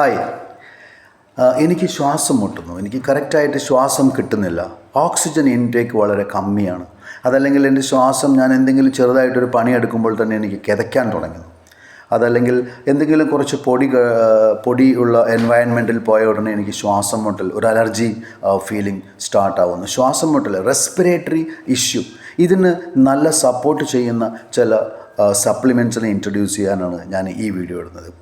Hi എനിക്ക് ശ്വാസം മുട്ടുന്നു. എനിക്ക് കറക്റ്റായിട്ട് ശ്വാസം കിട്ടുന്നില്ല. ഓക്സിജൻ ഇൻടേക്ക് വളരെ കമ്മിയാണ്. അതല്ലെങ്കിൽ എന്റെ ശ്വാസം ഞാൻ എന്തെങ്കിലും ചെറുതായിട്ടൊരു പണിയെടുക്കുമ്പോൾ തന്നെ എനിക്ക് കിതയ്ക്കാൻ തുടങ്ങുന്നു. അതല്ലെങ്കിൽ എന്തെങ്കിലും കുറച്ച് പൊടി ക- പൊടി ഉള്ള എൻവയൺമെന്റിൽ പോയ ഉടനെ എനിക്ക് ശ്വാസം മുട്ടൽ ഒരു അലർജി ഫീലിംഗ് സ്റ്റാർട്ട് ആവുന്നു. ശ്വാസം മുട്ടൽ റെസ്പിറേറ്ററി ഇഷ്യൂ ഇതിന് നല്ല സപ്പോർട്ട് ചെയ്യുന്ന ചില സപ്ലിമെന്റ്സിനെ ഇൻട്രൊഡ്യൂസ് ചെയ്യാനാണ് ഞാൻ ഈ വീഡിയോ ഇടുന്നത്.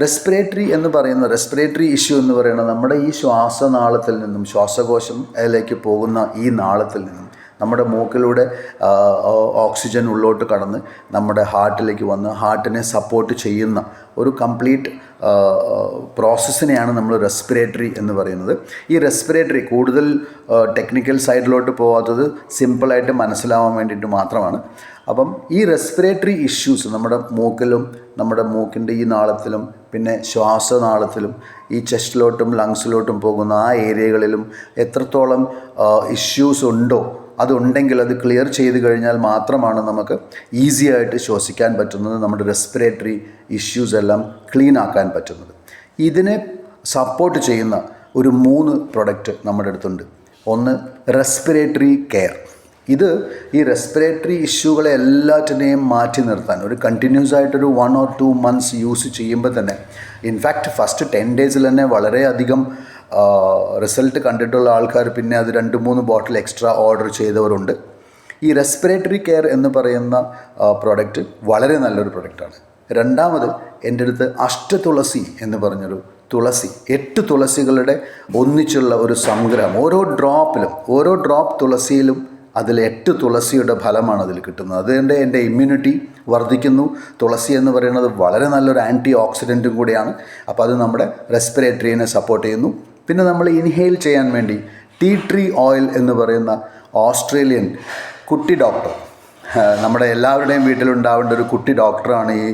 റെസ്പിറേറ്ററി എന്ന് പറയുന്ന റെസ്പിറേറ്ററി ഇഷ്യൂ എന്ന് പറയുന്നത് നമ്മുടെ ഈ ശ്വാസനാളത്തിൽ നിന്നും ശ്വാസകോശം അതിലേക്ക് പോകുന്ന ഈ നാളത്തിൽ നിന്നും നമ്മുടെ മൂക്കിലൂടെ ഓക്സിജൻ ഉള്ളോട്ട് കടന്ന് നമ്മുടെ ഹാർട്ടിലേക്ക് വന്ന് ഹാർട്ടിനെ സപ്പോർട്ട് ചെയ്യുന്ന ഒരു കംപ്ലീറ്റ് പ്രോസസ്സിനെയാണ് നമ്മൾ റെസ്പിറേറ്ററി എന്ന് പറയുന്നത്. ഈ റെസ്പിറേറ്ററി കൂടുതൽ ടെക്നിക്കൽ സൈഡിലോട്ട് പോകാത്തത് സിമ്പിളായിട്ട് മനസ്സിലാവാൻ വേണ്ടിയിട്ട് മാത്രമാണ്. അപ്പം ഈ റെസ്പിറേറ്ററി ഇഷ്യൂസ് നമ്മുടെ മൂക്കിലും നമ്മുടെ മൂക്കിന്റെ ഈ നാളത്തിലും പിന്നെ ശ്വാസനാളത്തിലും ഈ ചെസ്റ്റിലോട്ടും ലങ്സിലോട്ടും പോകുന്ന ആ ഏരിയകളിലും എത്രത്തോളം ഇഷ്യൂസ് ഉണ്ടോ അതുണ്ടെങ്കിൽ അത് ക്ലിയർ ചെയ്ത് കഴിഞ്ഞാൽ മാത്രമാണ് നമുക്ക് ഈസി ആയിട്ട് ശ്വസിക്കാൻ പറ്റുന്നത് നമ്മുടെ റെസ്പിറേറ്ററി ഇഷ്യൂസ് എല്ലാം ക്ലീൻ ആക്കാൻ പറ്റുന്നത്. ഇതിനെ സപ്പോർട്ട് ചെയ്യുന്ന ഒരു മൂന്ന് പ്രൊഡക്റ്റ് നമ്മുടെ അടുത്തുണ്ട്. ഒന്ന് റെസ്പിറേറ്ററി കെയർ ഇത് ഈ റെസ്പിറേറ്ററി ഇഷ്യൂകളെ എല്ലാറ്റിനെയും മാറ്റി നിർത്താൻ ഒരു കണ്ടിന്യൂസ് ആയിട്ടൊരു one or two months use ചെയ്യുമ്പോൾ തന്നെ. ഇൻഫാക്റ്റ് ഫസ്റ്റ് ടെൻ ഡേയ്സിൽ തന്നെ വളരെയധികം റിസൾട്ട് കണ്ടിട്ടുള്ള ആൾക്കാർ പിന്നെ അത് രണ്ട് മൂന്ന് ബോട്ടിൽ എക്സ്ട്രാ ഓർഡർ ചെയ്തവരുണ്ട്. ഈ റെസ്പിറേറ്ററി കെയർ എന്ന് പറയുന്ന പ്രോഡക്റ്റ് വളരെ നല്ലൊരു പ്രൊഡക്റ്റാണ് രണ്ടാമത് എന്റെ അടുത്ത് അഷ്ടതുളസി എന്ന് പറഞ്ഞൊരു തുളസി എട്ട് തുളസികളുടെ ഒന്നിച്ചുള്ള ഒരു സംഗ്രഹം. ഓരോ ഡ്രോപ്പിലും ഓരോ ഡ്രോപ്പ് തുളസിയിലും അതിൽ എട്ട് തുളസിയുടെ ഫലമാണ് അതിൽ കിട്ടുന്നത്. അതുകൊണ്ട് എന്റെ ഇമ്മ്യൂണിറ്റി വർദ്ധിക്കുന്നു. തുളസി എന്ന് പറയുന്നത് വളരെ നല്ലൊരു ആന്റി ഓക്സിഡന്റും കൂടിയാണ്. അപ്പോൾ അത് നമ്മുടെ റെസ്പിറേറ്ററിനെ സപ്പോർട്ട് ചെയ്യുന്നു. പിന്നെ നമ്മൾ ഇൻഹെയിൽ ചെയ്യാൻ വേണ്ടി ടീ ട്രീ ഓയിൽ എന്ന് പറയുന്ന ഓസ്ട്രേലിയൻ കുട്ടി ഡോക്ടർ നമ്മുടെ എല്ലാവരുടെയും വീട്ടിലുണ്ടാവേണ്ട ഒരു കുട്ടി ഡോക്ടറാണ് ഈ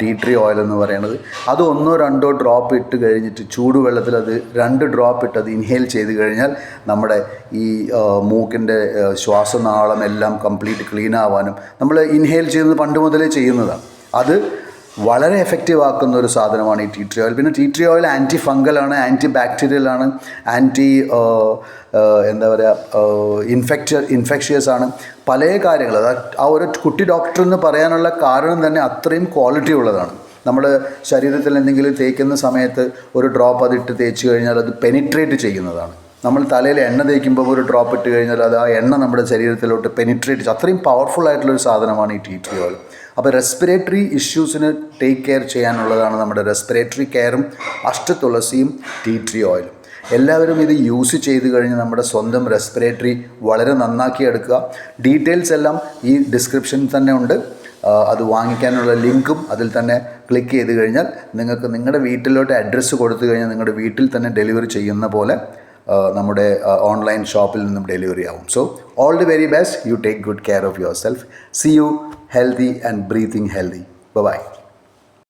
ടീ ട്രീ ഓയിൽ എന്ന് പറയുന്നത്. അത് ഒന്നോ രണ്ടോ ഡ്രോപ്പ് ഇട്ട് കഴിഞ്ഞിട്ട് ചൂടുവെള്ളത്തിൽ അത് രണ്ട് ഡ്രോപ്പ് ഇട്ട് അത് ഇൻഹേൽ ചെയ്ത് കഴിഞ്ഞാൽ നമ്മുടെ ഈ മൂക്കിന്റെ ശ്വാസനാളം എല്ലാം കംപ്ലീറ്റ് ക്ലീൻ ആവാനും നമ്മൾ ഇൻഹേൽ ചെയ്യുന്നത് പണ്ട് മുതലേ ചെയ്യുന്നതാണ്. അത് വളരെ എഫക്റ്റീവ് ആക്കുന്ന ഒരു സാധനമാണ് ഈ ടീ ട്രീ ഓയിൽ പിന്നെ tea tree oil anti ഫംഗലാണ് anti ബാക്ടീരിയലാണ് anti എന്താ പറയുക ഇൻഫെക്ച്ച ഇൻഫെക്ഷ്യസ് ആണ്. പല കാര്യങ്ങൾ. ആ ഒരു കുട്ടി ഡോക്ടർ എന്ന് പറയാനുള്ള കാരണം തന്നെ അത്രയും ക്വാളിറ്റി ഉള്ളതാണ്. നമ്മൾ ശരീരത്തിൽ എന്തെങ്കിലും തേക്കുന്ന സമയത്ത് ഒരു ഡ്രോപ്പ് അതിട്ട് തേച്ച് കഴിഞ്ഞാൽ അത് പെനിട്രേറ്റ് ചെയ്യുന്നതാണ്. നമ്മൾ തലയിൽ എണ്ണ തേക്കുമ്പോൾ ഒരു ഡ്രോപ്പ് ഇട്ട് കഴിഞ്ഞാൽ അത് ആ എണ്ണ നമ്മുടെ ശരീരത്തിലോട്ട് പെനിട്രേറ്റ് ചെയ്യും. അത്രയും പവർഫുൾ ആയിട്ടുള്ളൊരു സാധനമാണ് ഈ ടി ട്രീ ഓയിൽ അപ്പോൾ റെസ്പിറേറ്ററി ഇഷ്യൂസിന് ടേക്ക് കെയർ ചെയ്യാനുള്ളതാണ് നമ്മുടെ റെസ്പിറേറ്ററി കെയറും അഷ്ടതുളസിയും ടീ ട്രീ ഓയിലും എല്ലാവരും ഇത് യൂസ് ചെയ്ത് കഴിഞ്ഞ് നമ്മുടെ സ്വന്തം റെസ്പിറേറ്ററി വളരെ നന്നാക്കി എടുക്കുക. ഡീറ്റെയിൽസ് എല്ലാം ഈ ഡിസ്ക്രിപ്ഷനിൽ തന്നെ ഉണ്ട്. അത് വാങ്ങിക്കാനുള്ള ലിങ്കും അതിൽ തന്നെ ക്ലിക്ക് ചെയ്ത് കഴിഞ്ഞാൽ നിങ്ങൾക്ക് നിങ്ങളുടെ വീട്ടിലോട്ട് അഡ്രസ്സ് കൊടുത്തു കഴിഞ്ഞാൽ നിങ്ങളുടെ വീട്ടിൽ തന്നെ ഡെലിവറി ചെയ്യുന്ന പോലെ നമ്മുടെ ഓൺലൈൻ ഷോപ്പിൽ നിന്നും ഡെലിവറി ആവും. So all the very best you take good care of yourself see you healthy and breathing healthy bye